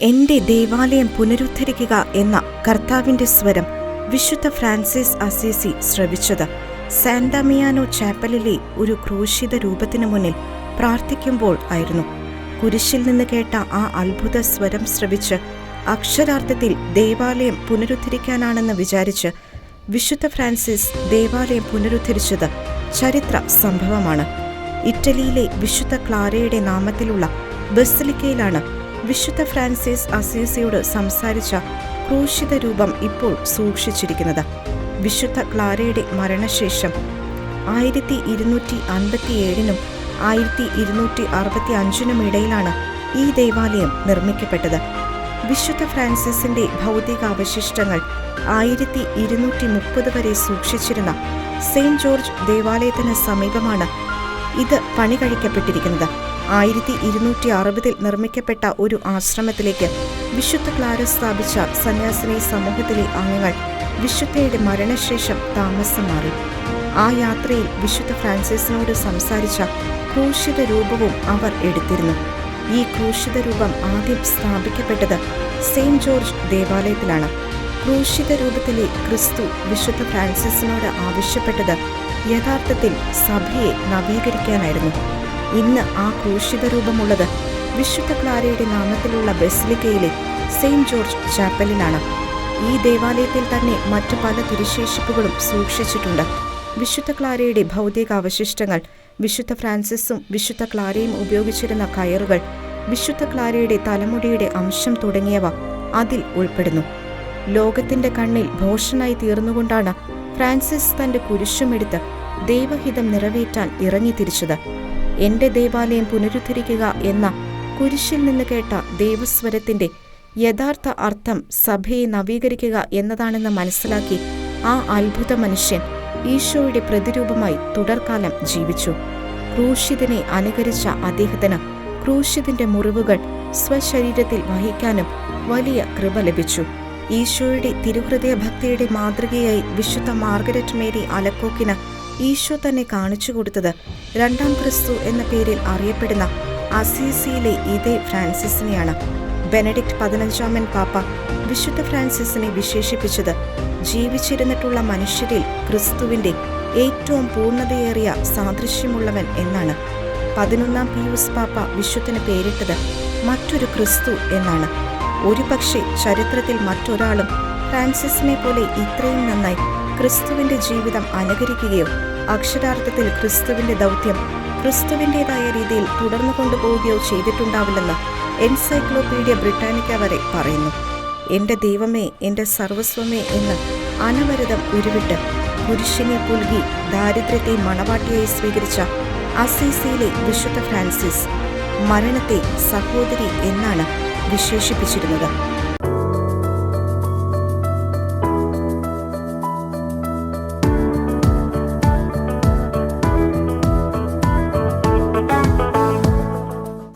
എന്റെ ദേവാലയം പുനരുദ്ധരിക്കുക എന്ന കർത്താവിന്റെ സ്വരം വിശുദ്ധ ഫ്രാൻസിസ് അസീസി ശ്രവിച്ചത്. സാന്റാമിയാനോ ചാപ്പലിലെ ഒരു ക്രൂശിത രൂപത്തിനു മുന്നിൽ പ്രാർത്ഥിക്കുമ്പോൾ ആയിരുന്നു. കുരിശിൽ നിന്ന് കേട്ട ആ അത്ഭുത സ്വരം ശ്രവിച്ച് അക്ഷരാർത്ഥത്തിൽ ദേവാലയം പുനരുദ്ധരിക്കാനാണെന്ന് വിചാരിച്ച് വിശുദ്ധ ഫ്രാൻസിസ് ദേവാലയം പുനരുദ്ധരിച്ചത് ചരിത്ര സംഭവമാണ്. ഇറ്റലിയിലെ വിശുദ്ധ ക്ലാരയുടെ നാമത്തിലുള്ള ബസിലിക്കയിലാണ് വിശുദ്ധ ഫ്രാൻസിസ് അസീസിയോട് സംസാരിച്ച ക്രൂശിത രൂപം ഇപ്പോൾ സൂക്ഷിച്ചിരിക്കുന്നത്. വിശുദ്ധ ക്ലാരയുടെ മരണശേഷം ആയിരത്തി ഇരുന്നൂറ്റി അൻപത്തിയേഴിനും ആയിരത്തി ഇരുന്നൂറ്റി അറുപത്തി അഞ്ചിനും ഇടയിലാണ് ഈ ദേവാലയം നിർമ്മിക്കപ്പെട്ടത്. വിശുദ്ധ ഫ്രാൻസിസിന്റെ ഭൗതിക അവശിഷ്ടങ്ങൾ ആയിരത്തി ഇരുന്നൂറ്റി മുപ്പത് വരെ സൂക്ഷിച്ചിരുന്ന സെയിന്റ് ജോർജ് ദേവാലയത്തിന് സമീപമാണ് ഇത് പണി കഴിക്കപ്പെട്ടിരിക്കുന്നത് ആയിരത്തി ഇരുന്നൂറ്റി അറുപതിൽ നിർമ്മിക്കപ്പെട്ട ഒരു ആശ്രമത്തിലേക്ക് വിശുദ്ധ ക്ലാരസ് സ്ഥാപിച്ച സന്യാസിനി സമൂഹത്തിലെ അംഗങ്ങൾ വിശുദ്ധയുടെ മരണശേഷം താമസം മാറി. ആ യാത്രയിൽ വിശുദ്ധ ഫ്രാൻസിസിനോട് സംസാരിച്ച ക്രൂശിത രൂപവും അവർ എടുത്തിരുന്നു. ഈ ക്രൂശിത രൂപം ആദ്യം സ്ഥാപിക്കപ്പെട്ടത് സെയിന്റ് ജോർജ് ദേവാലയത്തിലാണ്. ക്രൂശിത രൂപത്തിലെ ക്രിസ്തു വിശുദ്ധ ഫ്രാൻസിസിനോട് ആവശ്യപ്പെട്ടത് യഥാർത്ഥത്തിൽ സഭയെ നവീകരിക്കാനായിരുന്നു. ഇന്ന് ആ ക്രൂശിത രൂപമുള്ളത് വിശുദ്ധ ക്ലാരയുടെ നാമത്തിലുള്ള ബെസ്ലിക്കയിലെ സെയിന്റ് ജോർജ് ചാപ്പലിലാണ്. ഈ ദേവാലയത്തിൽ തന്നെ മറ്റു പല തിരുശേഷിപ്പുകളും സൂക്ഷിച്ചിട്ടുണ്ട്. വിശുദ്ധ ക്ലാരയുടെ ഭൗതിക അവശിഷ്ടങ്ങൾ വിശുദ്ധ ഫ്രാൻസിസും വിശുദ്ധ ക്ലാരയും ഉപയോഗിച്ചിരുന്ന കയറുകൾ വിശുദ്ധ ക്ലാരയുടെ തലമുടിയുടെ അംശം തുടങ്ങിയവ അതിൽ ഉൾപ്പെടുന്നു. ലോകത്തിന്റെ കണ്ണിൽ ഭോഷനായി തീർന്നുകൊണ്ടാണ് ഫ്രാൻസിസ് തന്റെ കുരിശുമെടുത്ത് ദൈവഹിതം നിറവേറ്റാൻ ഇറങ്ങിത്തിരിച്ചത്. എന്റെ ദേവാലയം പുനരുദ്ധരിക്കുക എന്ന കുരിശിൽ നിന്ന് കേട്ട ദൈവസ്വരത്തിന്റെ യഥാർത്ഥ അർത്ഥം സഭയെ നവീകരിക്കുക എന്നതാണെന്ന് മനസ്സിലാക്കി ആ അത്ഭുത മനുഷ്യൻ ഈശോയുടെ പ്രതിരൂപമായി തുടർക്കാലം ജീവിച്ചു. ക്രൂശിതനെ അനുകരിച്ച അദ്ദേഹത്തിന് ക്രൂശിതിന്റെ മുറിവുകൾ സ്വശരീരത്തിൽ വഹിക്കാനും വലിയ കൃപ ലഭിച്ചു. ഈശോയുടെ തിരുഹൃദയ ഭക്തിയുടെ മാതൃകയായി വിശുദ്ധ മാർഗരറ്റ് മേരി അലക്കോക്കിന് ഈശോ തന്നെ കാണിച്ചു കൊടുത്തത് രണ്ടാം ക്രിസ്തു എന്ന പേരിൽ അറിയപ്പെടുന്ന അസീസിയിലെ ഇതേ ഫ്രാൻസിസിനെയാണ്. ബെനഡിക്ട് പതിനഞ്ചാമൻ പാപ്പ വിശുദ്ധ ഫ്രാൻസിസിനെ വിശേഷിപ്പിച്ചത് ജീവിച്ചിരുന്നിട്ടുള്ള മനുഷ്യരിൽ ക്രിസ്തുവിന്റെ ഏറ്റവും പൂർണതയേറിയ സാദൃശ്യമുള്ളവൻ എന്നാണ്. പതിനൊന്നാം പിയൂസ് പാപ്പ വിശുദ്ധന് പേരിട്ടത് മറ്റൊരു ക്രിസ്തു എന്നാണ്. ഒരുപക്ഷെ ചരിത്രത്തിൽ മറ്റൊരാളും ഫ്രാൻസിസിനെ പോലെ ഇത്രയും നന്നായി ക്രിസ്തുവിന്റെ ജീവിതം അനുകരിക്കുകയോ അക്ഷരാർത്ഥത്തിൽ ക്രിസ്തുവിന്റെ ദൗത്യം ക്രിസ്തുവിന്റെതായ രീതിയിൽ തുടർന്നു കൊണ്ടുപോവുകയോ ചെയ്തിട്ടുണ്ടാവില്ലെന്ന് എൻസൈക്ലോപീഡിയ ബ്രിട്ടാനിക്ക വരെ പറയുന്നു. എന്റെ ദൈവമേ എന്റെ സർവസ്വമേ എന്ന് അനവരതം ഉരുവിട്ട് കുരിശിനെ പുൽകി ദാരിദ്ര്യത്തെ മണവാട്ടിയായി സ്വീകരിച്ച അസീസിയിലെ വിശുദ്ധ ഫ്രാൻസിസ് മരണത്തെ സഹോദരി എന്നാണ് വിശേഷിപ്പിച്ചിരുന്നത്.